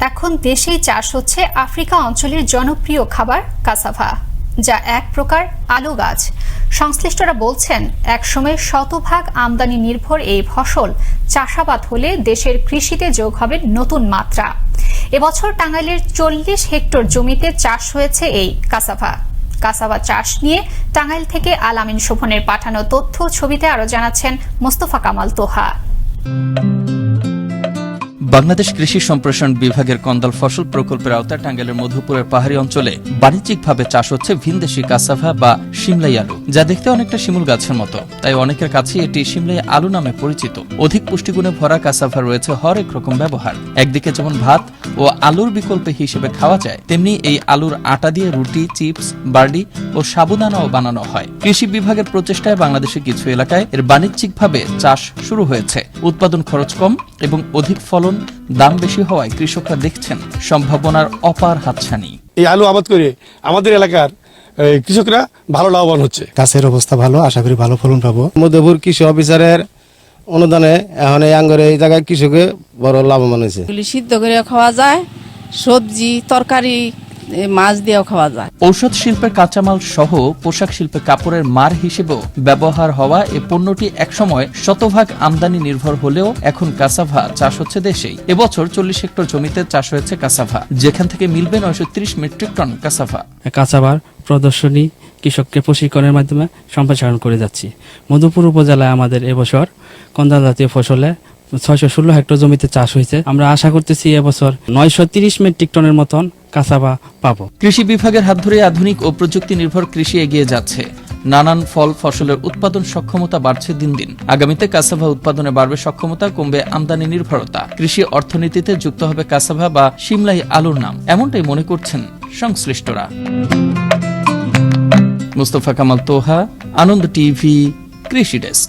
এখন দেশেই চাষ হচ্ছে আফ্রিকা অঞ্চলের জনপ্রিয় খাবার কাসাভা, যা এক প্রকার আলু গাছ। সংশ্লিষ্টরা বলছেন, একসময় শতভাগ আমদানি নির্ভর এই ফসল চাষাবাদ হলে দেশের কৃষিতে যোগ হবে নতুন মাত্রা। এবছর টাঙ্গাইলের চল্লিশ হেক্টর জমিতে চাষ হয়েছে এই কাসাভা। কাসাভা চাষ নিয়ে টাঙ্গাইল থেকে আলামিন শোভনের পাঠানো তথ্য ছবিতে আরও জানাচ্ছেন মোস্তফা কামাল তোহা। বাংলাদেশ কৃষি সম্প্রসারণ বিভাগের কন্দাল ফসল প্রকল্পের আওতায় টাঙ্গাইলের মধুপুরের পাহাড়ি অঞ্চলে বাণিজ্যিকভাবে চাষ হচ্ছে ভিনদেশি কাসাভা বা শিমলাই আলু, যা দেখতে অনেকটা শিমুল গাছের মতো। তাই অনেকের কাছে এটি শিমলাই আলু নামে পরিচিত। অধিক পুষ্টিগুণে ভরা কাসাভা রয়েছে হরেক রকম ব্যবহার। একদিকে যেমন ভাত ও আলুর বিকল্প হিসেবে খাওয়া যায়, তেমনি এই আলুর আটা দিয়ে রুটি, চিপস, বার্লি ও সাবুদানাও বানানো হয়। কৃষি বিভাগের প্রচেষ্টায় বাংলাদেশের কিছু এলাকায় এর বাণিজ্যিকভাবে চাষ শুরু হয়েছে। উৎপাদন খরচ কম এবং অধিক ফলন দাম বেশি হওয়ায় কৃষকরা দেখছেন সম্ভাবনার অপার হাতছানি। এই আলু আবাদ করে আমাদের এলাকার কৃষকরা ভালো লাভবান হচ্ছে। গাছের অবস্থা ভালো আশা করি ভালো ফলন পাবো। মধ্যপুর কৃষি অফিসারের অনুদানে এখন এই আঙ্গরে এই জায়গায় কৃষকে বড় লাভবান হয়েছে। সিদ্ধ করে খাওয়া যায় সবজি তরকারি মাছ দিয়েও খাওয়া যায়। ঔষধ শিল্পের কাঁচামাল সহ পোশাক শিল্পে কাপড়ের মার হিসেবেও ব্যবহার হওয়া এ পণ্যটি একসময় শতভাগ আমদানি নির্ভর হলেও এখন কাসাভা চাষ হচ্ছে দেশেই। এবছর চল্লিশ হেক্টর জমিতে চাষ হয়েছে কাসাভা যেখান থেকে মিলবে নয়শো ত্রিশ মেট্রিক টন কাসাভা কাঁচাবার প্রদর্শনী কৃষককে প্রশিক্ষণের মাধ্যমে সম্প্রসারণ করে যাচ্ছি। মধুপুর উপজেলায় আমাদের এবছর কন্দা জাতীয় ফসলে ছয়শো ষোলো হেক্টর জমিতে চাষ হয়েছে। আমরা আশা করতেছি এবছর নয়শো তিরিশ মেট্রিক টনের মতন কাঁচাবা পাবো। কৃষি বিভাগের হাত ধরে আধুনিক ও প্রযুক্তি নির্ভর কৃষি এগিয়ে যাচ্ছে। নানান ফল ফসলের উৎপাদন সক্ষমতা বাড়ছে দিন দিন। আগামীতে কাসাভা উৎপাদনে বাড়বে সক্ষমতা, কমবে আমদানি নির্ভরতা। কৃষি অর্থনীতিতে যুক্ত হবে কাসাভা বা সিমলাই আলুর নাম, এমনটাই মনে করছেন সংশ্লিষ্টরা। মুস্তফা কামাল তোহা, আনন্দ টিভি, কৃষি ডেস্ক।